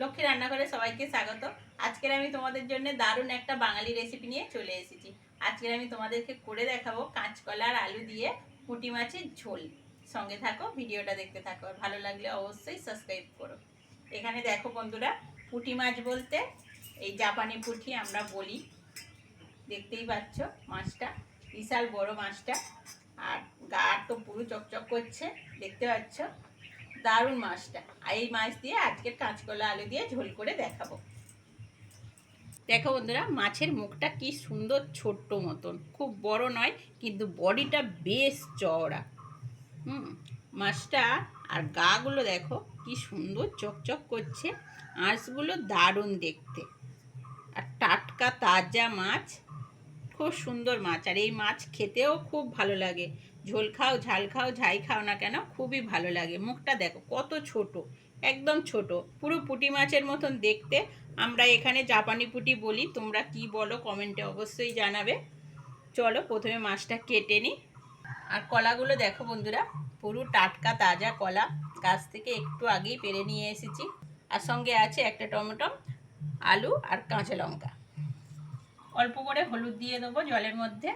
লক্ষ্মী রান্নাঘরে সবাইকে স্বাগত। আজকের আমি তোমাদের জন্য দারুণ একটা বাঙালি রেসিপি নিয়ে চলে এসেছি। আজকের আমি তোমাদেরকে করে দেখাবো কাঁচকলা আর আলু দিয়ে পুঁটি মাছের ঝোল। সঙ্গে থাকো, ভিডিওটা দেখতে থাকো। আর ভালো লাগলে অবশ্যই সাবস্ক্রাইব করো। এখানে দেখো বন্ধুরা, পুঁটি মাছ বলতে এই জাপানি পুঁটি আমরা বলি। দেখতেই পাচ্ছ মাছটা, বিশাল বড় মাছটা। আর গা তো পুরো চকচক করছে, দেখতে পাচ্ছ? দারুণ মাছটা। এই মাছ দিয়ে আজকের কাঁচকলা আলু দিয়ে ঝোল করে দেখাবো। দেখো বন্ধুরা, মাছের মুখটা কি সুন্দর ছোট্ট মতন। খুব বড় নয়, কিন্তু বডিটা বেশ চওড়া। হুম, মাছটা আর গাগুলো দেখো কি সুন্দর চকচক করছে। আঁশগুলো দারুণ দেখতে। আর টাটকা, তাজা মাছ, খুব সুন্দর মাছ। আর এই মাছ খেতেও খুব ভালো লাগে। ঝোল খাও, ঝাল খাও, ঝাই খাও না কেন? খুবই ভালো লাগে। মুখটা দেখো, কত ছোট, একদম ছোট। পুরো পুঁটি মাছের মতন দেখতে। আমরা এখানে জাপানি পুঁটি বলি, তোমরা কি বলো কমেন্টে অবশ্যই জানাবে। চলো, প্রথমে মাছটা কেটে নিই। আর কলাগুলো দেখো বন্ধুরা, পুরো টাটকা তাজা কলা। গাছ থেকে একটু আগেই পেরে নিয়ে এসেছি। আর সঙ্গে আছে একটা টমেটো, আলু আর কাঁচা লঙ্কা। অল্প করে হলুদ দিয়ে দেবো জলের মধ্যে।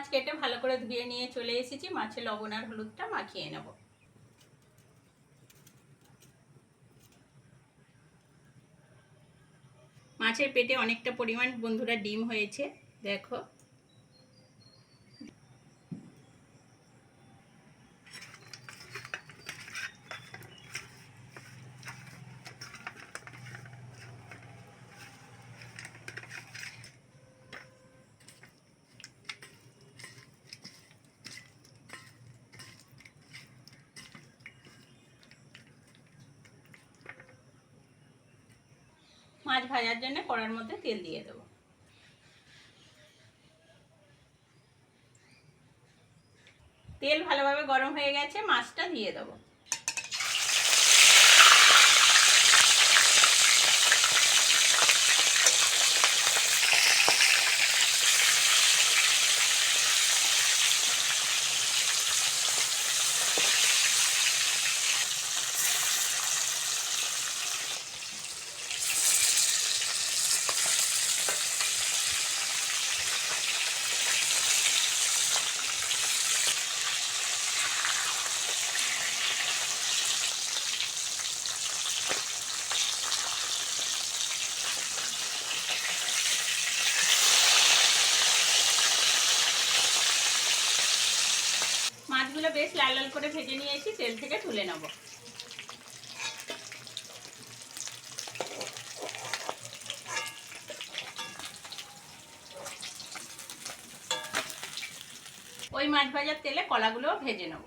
মাছ কেটে ভালো করে ধুয়ে নিয়ে চলে এসেছি। মাছে লবণ আর হলুদটা মাখিয়ে নেব। মাছের পেটে অনেকটা পরিমাণ বন্ধুরা ডিম হয়েছে, দেখো। মাছ ভাজার জন্য কড়ার মধ্যে তেল দিয়ে দেবো। তেল ভালোভাবে গরম হয়ে গেছে, মাছটা দিয়ে দেবো। বেশ লাল লাল করে ভেজে নিয়েছি, তেল থেকে তুলে নেব। ওই মাছ ভাজার তেলে কলাগুলো ভেজে নেব।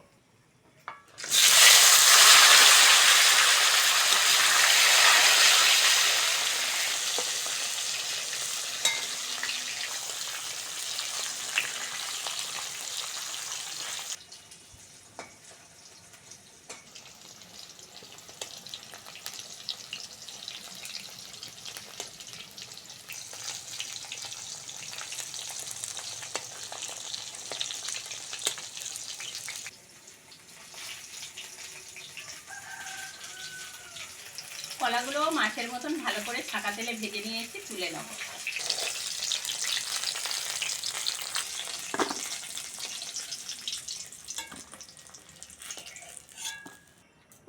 কলাগুলো মাছের মতন ভালো করে ছাকা তেলে ভেজে নিয়ে এসে তুলে নেব।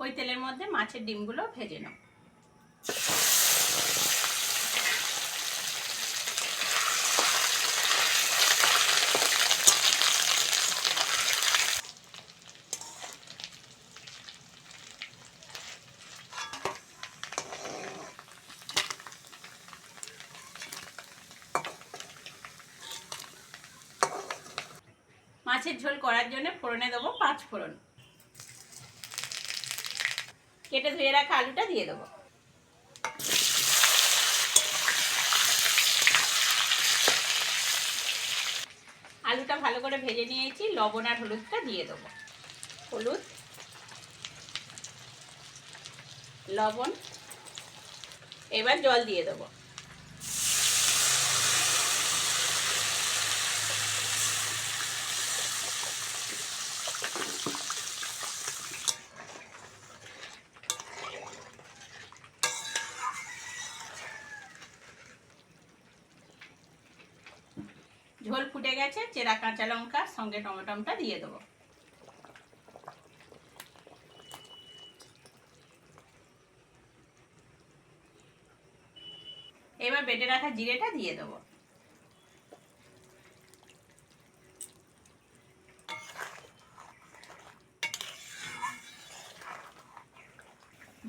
ওই তেলের মধ্যে মাছের ডিমগুলো ভেজে নেব। মাছের ঝোল করার জন্য ফোড়নে দেবো পাঁচ ফোড়ন। কেটে ধুয়ে রাখা আলুটা দিয়ে দেবো। আলুটা ভালো করে ভেজে নিয়েছি, লবণ আর হলুদটা দিয়ে দেবো। হলুদ, লবণ, এবার জল দিয়ে দেবো। ঝোল ফুটে গেছে, চেরা কাঁচা লঙ্কা, সঙ্গে টমেটোমটা দিয়ে দেবো। এবার বেটে রাখা জিরেটা দিয়ে দেবো।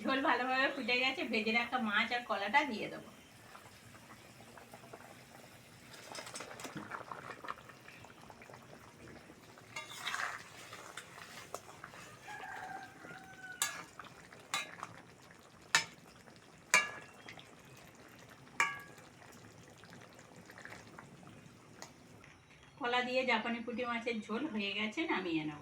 ঝোল ভালোভাবে ফুটে গেছে, ভেজে রাখা মাছ আর কলাটা দিয়ে দেবো। দিয়ে জাপানি পুঁটি মাছের ঝোল হয়ে গেছে নামিয়ে নেব।